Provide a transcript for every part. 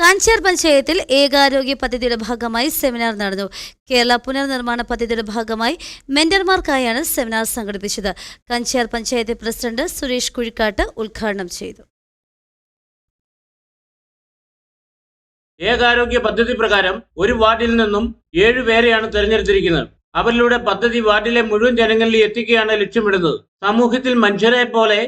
കാഞ്ചാർ പഞ്ചായത്തിൽ ഏകാരോഗ്യ പദ്ധതിയുടെ ഭാഗമായി സെമിനാർ നടന്നു. കേരള പുനർനിർമ്മാണ പദ്ധതിയുടെ ഭാഗമായി മെന്റർമാർക്കായാണ് സെമിനാർ സംഘടിപ്പിച്ചത്. കാഞ്ചാർ പഞ്ചായത്ത് പ്രസിഡന്റ് സുരേഷ് കുഴിക്കാട്ട് ഉദ്ഘാടനം ചെയ്തു. ഏകാരോഗ്യ പദ്ധതി പ്രകാരം ഒരു വാർഡിൽ നിന്നും ഏഴുപേരെയാണ് തെരഞ്ഞെടുത്തിരിക്കുന്നത്. അവരിലൂടെ പദ്ധതി വാർഡിലെ മുഴുവൻ ജനങ്ങളിൽ എത്തിക്കുകയാണ് ലക്ഷ്യമിടുന്നത്. സമൂഹത്തിൽ മനുഷ്യരെ പോലെ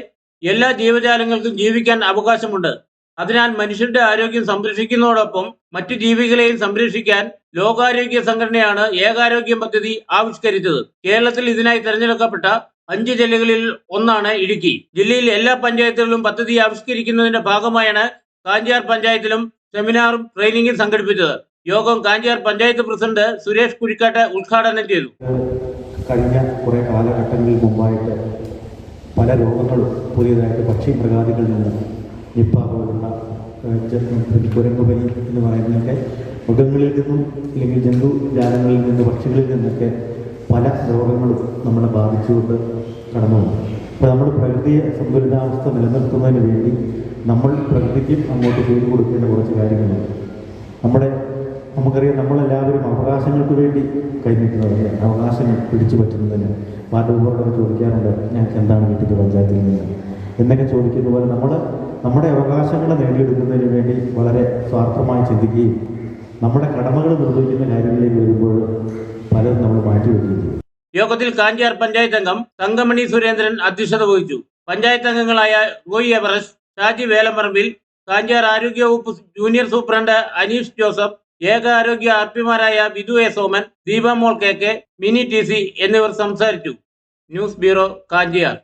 എല്ലാ ജീവജാലങ്ങൾക്കും ജീവിക്കാൻ അവകാശമുണ്ട്. അതിനാൽ മനുഷ്യന്റെ ആരോഗ്യം സംരക്ഷിക്കുന്നതോടൊപ്പം മറ്റു ജീവികളെയും സംരക്ഷിക്കാൻ ലോകാരോഗ്യ സംഘടനയാണ് ഏകാരോഗ്യം പദ്ധതി ആവിഷ്കരിച്ചത്. കേരളത്തിൽ ഇതിനായി തെരഞ്ഞെടുക്കപ്പെട്ട അഞ്ച് ജില്ലകളിൽ ഒന്നാണ് ഇടുക്കി. ജില്ലയിൽ എല്ലാ പഞ്ചായത്തുകളിലും പദ്ധതി ആവിഷ്കരിക്കുന്നതിന്റെ ഭാഗമായാണ് കാഞ്ചാർ പഞ്ചായത്തിലും സെമിനാറും ട്രെയിനിങ്ങും സംഘടിപ്പിച്ചത്. യോഗം കാഞ്ചാർ പഞ്ചായത്ത് പ്രസിഡന്റ് സുരേഷ് കുഴിക്കാട്ട് ഉദ്ഘാടനം ചെയ്തു. കഴിഞ്ഞ കുറെ കാലഘട്ടങ്ങളിൽ മുമ്പായിട്ട് പല രോഗങ്ങളും പുതിയതായിട്ട് പക്ഷി മൃഗാദികളിൽ നിന്ന് നിപ്പ പോലുള്ള കുരങ്ങുപനി എന്ന് പറയുന്നതൊക്കെ മൃഗങ്ങളിൽ നിന്നും അല്ലെങ്കിൽ ജന്തു ജാലങ്ങളിൽ നിന്ന് പക്ഷികളിൽ നിന്നൊക്കെ പല രോഗങ്ങളും നമ്മളെ ബാധിച്ചുകൊണ്ട് കടന്നു വന്നു അപ്പോൾ നമ്മൾ പ്രകൃതിയെ സന്തുലിതാവസ്ഥ നിലനിർത്തുന്നതിന് വേണ്ടി നമ്മൾ പ്രകൃതിക്ക് അങ്ങോട്ട് ചെയ്തു കൊടുക്കേണ്ട കുറച്ച് കാര്യങ്ങളുണ്ട്. നമ്മുടെ നമുക്കറിയാം നമ്മളെല്ലാവരും അവകാശങ്ങൾക്ക് വേണ്ടി കൈനീട്ടുന്നവരെ അവകാശങ്ങൾ പിടിച്ചു പറ്റുന്നതിന് വാർഡ് മെമ്പറോടൊക്കെ ചോദിക്കാറുണ്ട് ഞങ്ങൾക്ക് എന്താണ് കിട്ടിയത് പഞ്ചായത്തിൽ നിന്ന്? എന്നൊക്കെ ചോദിക്കുന്ന പോലെ നമ്മൾ നമ്മുടെ അവകാശങ്ങൾ നേടിയെടുക്കുന്നതിന് വേണ്ടി വളരെ സ്വാർത്ഥമായി ചിന്തിക്കുകയും നമ്മുടെ കടമകൾ നിർവഹിക്കുന്ന കാര്യങ്ങളിലേക്ക് വരുമ്പോൾ പലതും നമ്മൾ മാറ്റിവെക്കുകയും ചെയ്യും. യോഗത്തിൽ കാഞ്ചിയാർ പഞ്ചായത്ത് അംഗം തങ്കമണി സുരേന്ദ്രൻ അധ്യക്ഷത വഹിച്ചു. പഞ്ചായത്ത് അംഗങ്ങളായ റോയി എവറസ്റ്റ് ഷാജി വേലമ്പറമ്പിൽ കാഞ്ചിയാർ ആരോഗ്യവകുപ്പ് ജൂനിയർ സൂപ്രണ്ട് അനീഷ് ജോസഫ് ഏക ആരോഗ്യ R പിമാരായ Vidhu A Soman Deepamol K K Mini T C എന്നിവർ സംസാരിച്ചു. News bureau Kanchiyar.